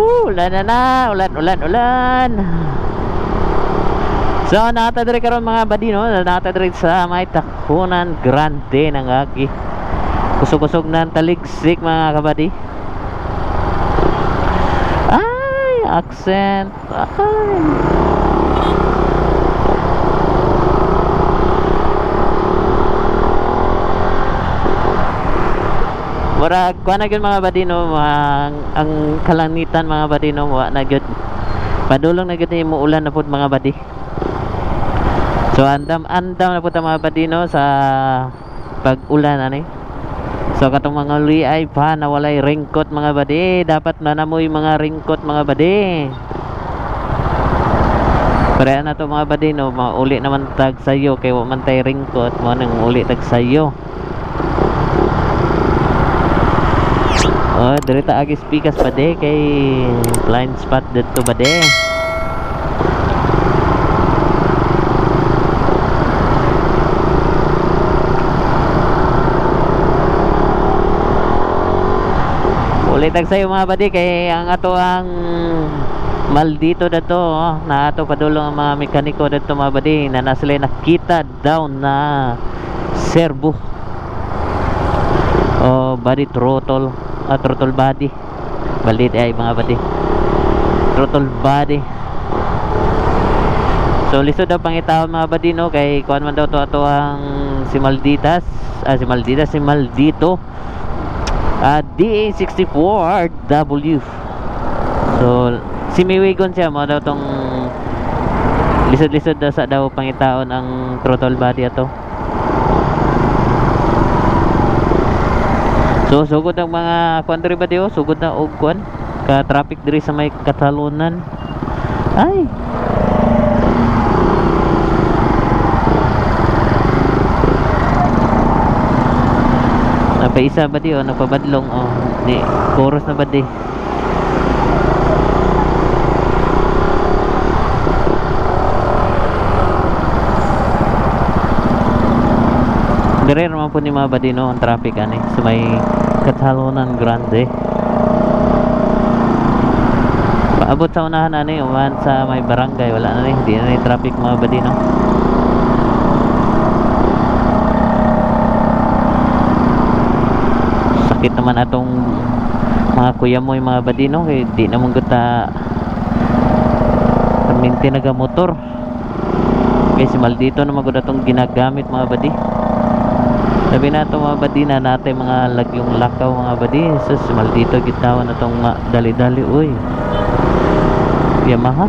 Woo, ulan na na, ulan, ulan, ulan. So, nata dire karon mga badi no, nata dire sa may takunan grande ng agi. Kusog-kusog ang taligsik mga kabady. Ay, accent. Ay. Murag kuha na mga badino ang, ang kalangitan mga badino wa na gyud padulong na gyud mo ulan na pud mga badi. So andam andam na pud mga badino sa pag-ulan ani. So katong mga uli ay pa na walay raincoat mga badi, dapat na namoy mga raincoat mga badi. Pero na to mga badi no, mauli naman tag sayo kay wa man tay raincoat mo nang uli tag sayo. Oh, diri ta agi speakers pa kay blind spot dito ba de. Ulit tag sayo mga badi kay ang ato ang maldito dato oh, na ato padulong ang mga mekaniko dato mga badi na na sila nakita down na servo o body throttle ah, throttle body balit ay mga body throttle body so lisod daw pangitaw mga body no? Kay kuan man daw to ato ang si Malditas. Ah, si Malditas si Maldito. Ah, DA64W so si Miwigon siya mo daw tong lisod-lisod daw sa daw pangitaon ang throttle body ato So sugod ang mga kuan ba diyo? Sugod na og kuan ka traffic diri sa may Katalunan. Ay. Napaisa ba di o nagpabadlong o di chorus na ba di? Dire naman po ni mga badino ang traffic ani sa may Catalonan Grande. Paabot sa unahan ani uman sa may barangay wala na ni hindi na ni traffic mga badino. Sakit naman atong mga kuya mo yung mga badino kay di naman guta perminti naga motor. Kay si Maldito naman gud atong ginagamit mga badi. Sabi na ito mga badi na natin mga lagyong lakaw mga badi. Sus, maldito gitawan na itong dali-dali. Uy. Yamaha.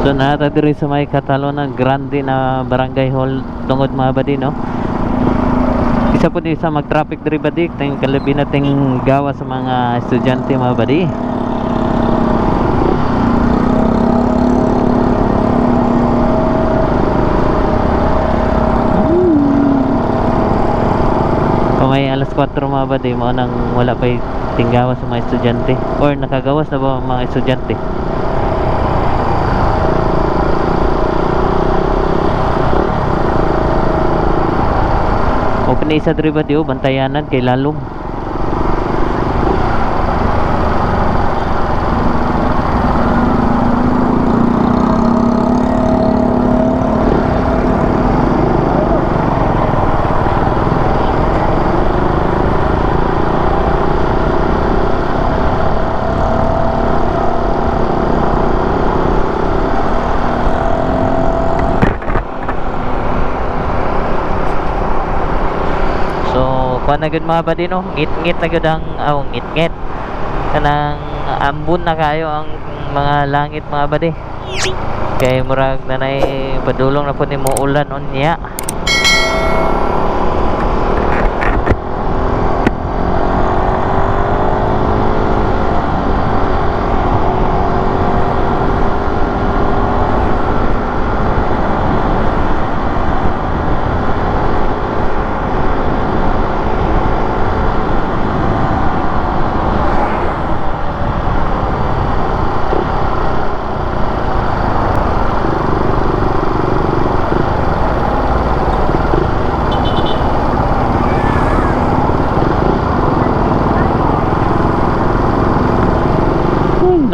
So nata diri sa may Catalonan Grande na barangay hall tungod mga badi no isa po din sa mag-traffic diri badi ting kalabi nating gawa sa mga estudyante mga badi kung may alas 4 mga badi mo nang wala pa tinggawa sa mga estudyante. Or nakagawas na ba mga estudyante o pinisa diri ba diyo. Bantayanan kay lalong So, kuha na gud mga badi no, ngit-ngit na gud ang oh, ngit-ngit. Kanang ambon na kayo ang mga langit mga badi. Kay murag nanay padulong na po ni mo ulan unya.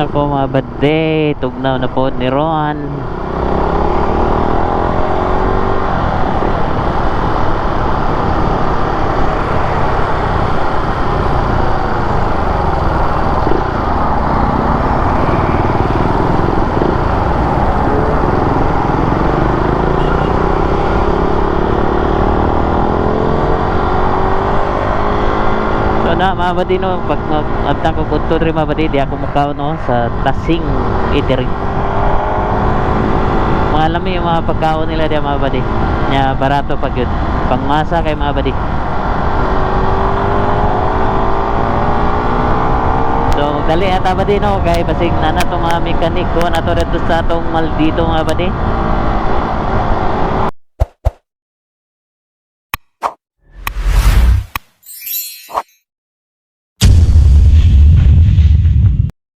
Po mga bade, tugnaw na po ni Ron. Na mga badi no, pag nagtang ko kunto rin mga badi, di ako mukaw no, sa Tasing Eatery. Mga lami yung mga pagkaon nila di mga badi. Nya barato pag yun. Pangmasa kay mga badi. So dali ata badi no, kay basig na na itong mga mekaniko na to rin sa atong maldito mga badi.